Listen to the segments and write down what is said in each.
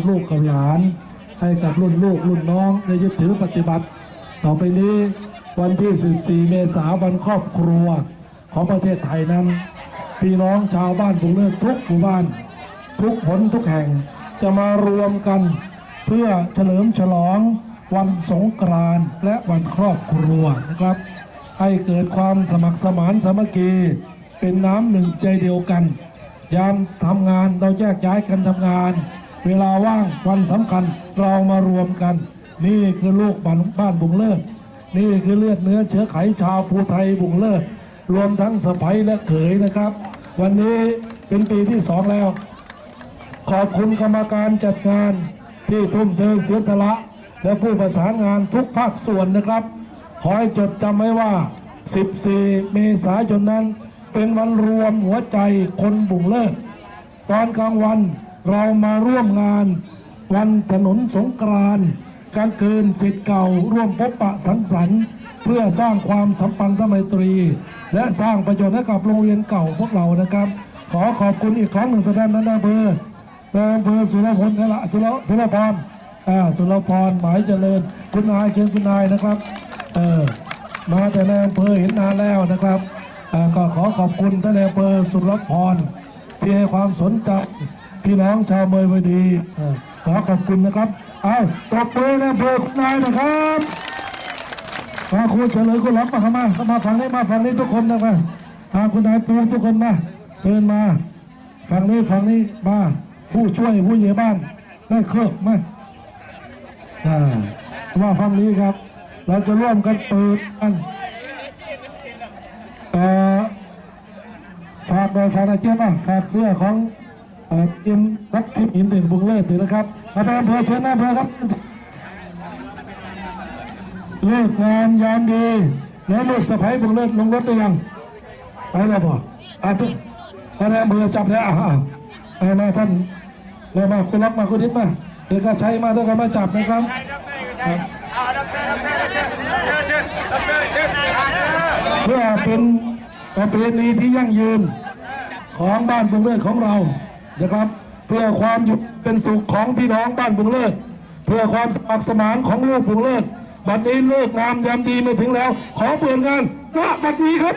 กับลูกกับหลาน ให้กับรุ่นลูกรุ่นน้องได้ยึดถือปฏิบัติ ต่อไปนี้วันที่ 14 เมษายนวันครอบครัวของประเทศไทยนั้น พี่น้องชาวบ้านบุงเลิศทุกหมู่บ้าน ทุกหนทุกแห่งจะมารวมกันเพื่อเฉลิมฉลองวันสงกรานต์และวันครอบครัวนะครับ ให้เกิดความสมัครสมานสามัคคีเป็นน้ำหนึ่งใจเดียวกัน ยามทำงานเราแยกย้ายกันทำงาน เวลาว่างวันสำคัญเรามารวมกัน นี่คือลูกบ้านบ้านบุงเลิศนี่คือเลือดเนื้อเชื้อไขชาวภูไทยบุงเลิศรวมทั้งสะใภ้และเขยนะครับ วันนี้เป็นปีที่สองแล้ว ขอบคุณกรรมการจัดงานที่ทุ่มเทเสียสละ และผู้ประสานงานทุกภาคส่วนนะครับ ขอให้จดจำไว้ว่า 14 เมษายนนั้น เป็นวันรวมหัวใจคนบุงเลิศตอนกลางวัน เรามาร่วมงานวันถนนสงกรานต์กลางคืนสิทธิ์เก่าร่วมพบปะสังสรรค์ เพื่อสร้างความสัมพันธไมตรี และสร้างประโยชน์ให้กับโรงเรียนเก่าพวกเรานะครับ ขอขอบคุณอีกครั้งหนึ่งแสดงนั้นอำเภอนายอำเภอสุรพลนี่แหละสุรสุรพรอ่าสุรพรหมายเจริญคุณนายเชิญคุณนายนะครับเออมาแต่ในอำเภอเห็นนานแล้วนะครับอ่อก็ขอขอบคุณท่านในอำเภอสุรพรที่ให้ความสนใจ พี่น้องชาวเมยวดีเอ่อขอขอบคุณนะครับ เอาตบมือในอำเภอคุณนายนะครับมาคุณเฉลยคุณล็อกมาเข้ามาเข้ามาฝั่งนี้มาฝั่งนี้ทุกคนนะมาอ่าคุณนายปูทุกคนมาเชิญมาฝั่งนี้ฝั่งนี้มาผู้ช่วยผู้ใหญ่บ้านได้เครือบไหมอ่ามาฝั่งนี้ครับ เราจะร่วมกันเปิดอันเอ่อฝากโดยฝากนายเจ้ามาฝากเสื้อของ เอ่อทีมรับทีมหินถึงบุงเลิศด้วยนะครับอาจารย์อำเภอเชิญนะอำเภอครับเลิกงานยามดีแล้วลูกสะใภ้บุงเลิศลงรถได้ยังไปแล้วพ่ออะทุกท่านายอำเภอจับแล้วอะอะเอามาท่านเร็วมาคุณรับมาคุณทิพย์มาเดี๋ยวก็ใช้มาด้วยกันมาจับนะครับครับเพื่อเป็นประเพณีที่ยั่งยืนของบ้านบุงเลิศของเรา นะครับ เพื่อความอยู่เป็นสุขของพี่น้องบ้านบุงเลิศเพื่อความสมัครสมานของลูกบุงเลิศบัดนี้เลิกงามยามดีมาถึงแล้ว ขอเปิดงานณบัดนี้ครับ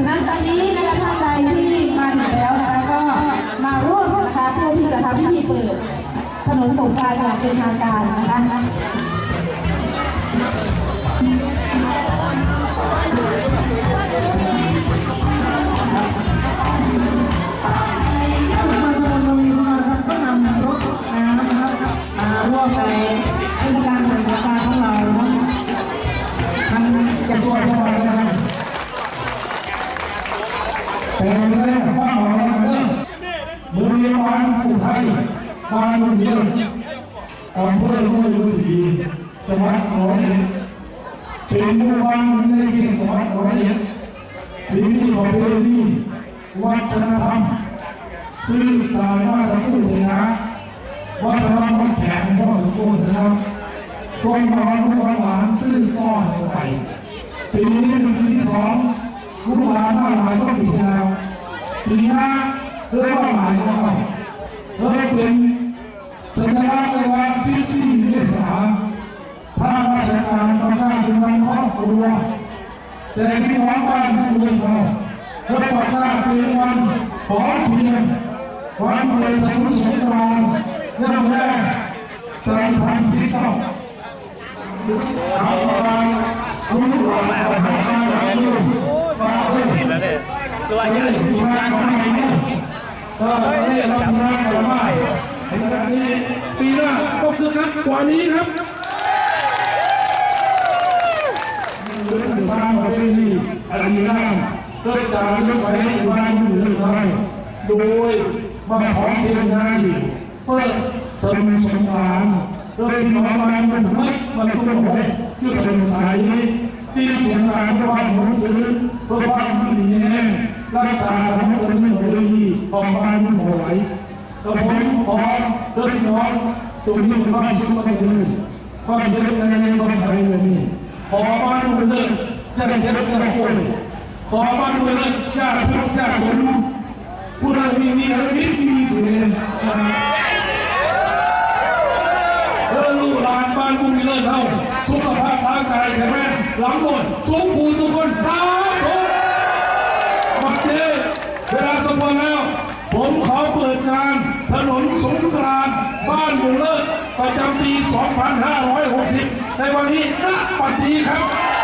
ฉะนั้นตอนนี้นะคะท่านใดที่มาถึงแล้วนะคะก็มาร่วมนะคะเพื่อที่จะทำพิธีเปิดถนนสงกรานต์อย่างเป็นทางการนะคะ บ้านมันเยอะอำเภอห้วยบุรีจังหวัดร้อยเอ็ดเป็นหมู่บ้านในตจังหวัดร้อยเอ็ดที่มีประเพณีวัฒนธรรมซึ่งสามารถจะพูดได้นะวัฒนธรรมแข็งพอสมควรนะครับช่วงนอนลูกหลานซึ่งก็ในไปปีนี้เป็นปีที่สองลูกหลานมาหลายก็ปีแล้วปีหน้า เริ่มมาหลายก็เริ่มเป็นสัญลักษณ์ในวัน14เมษายนทางราชการประกาศเป็นวันครอบครัวแต่พี่น้องบ้านไม่รวยพอเพราะประกาศเป็นวันขอเพียงวันเลยทะลุสงกรานต์เริ่มแรกสามสามสิบเก้าเอาไปคุณลูกหลานเอาไปเอาลูกฝากเลยแล้วเนี่ยตัวใหญ่มีงานสมัย นี้เออได้รับงานสมัยเห็นแบบนี้ปีหน้าก็คือคักกว่านี้ครับเป็นสร้างประเพณีอันนี้นะเกิดจากรื่องไปอยู่ด้านอยู่เรื่องอะไรโดยมาพร้อมเพียงงานอยู่เพื่อเติมสงครามโดยพี่น้องมันเป็นเพื่อมันทุกคนบอกที่เป็นสายนี้ที่สงครามเพราะว่ามซื้อเพราะว่ามดีแน่ รักษาทำให้คนไม่เป็นดีออกมาไม่ไหวแต่ผมขอเดินน้องตรงนี้เป็นบ้านสุขภาพดีความเจริญในความไทยวันนี้ขอบ้านไปเลยจะได้เห็นกันคนขอบ้านไปเลยญาติพี่ญาติคนผู้ใดมีมีอะไรนิดมีสิเออลูกหลานบ้านกูมีเลยเท่าสุขภาพร่างกายแข็งแรงหลังหมดสุขผูสุขคนสาธุบัดเจ วลาสมควแล้ว ผมขอเปิดงานถนนสงกรานบ้านบุงเลิศประจำปี 2560 ในวันนี้ณปัจจุบันครับ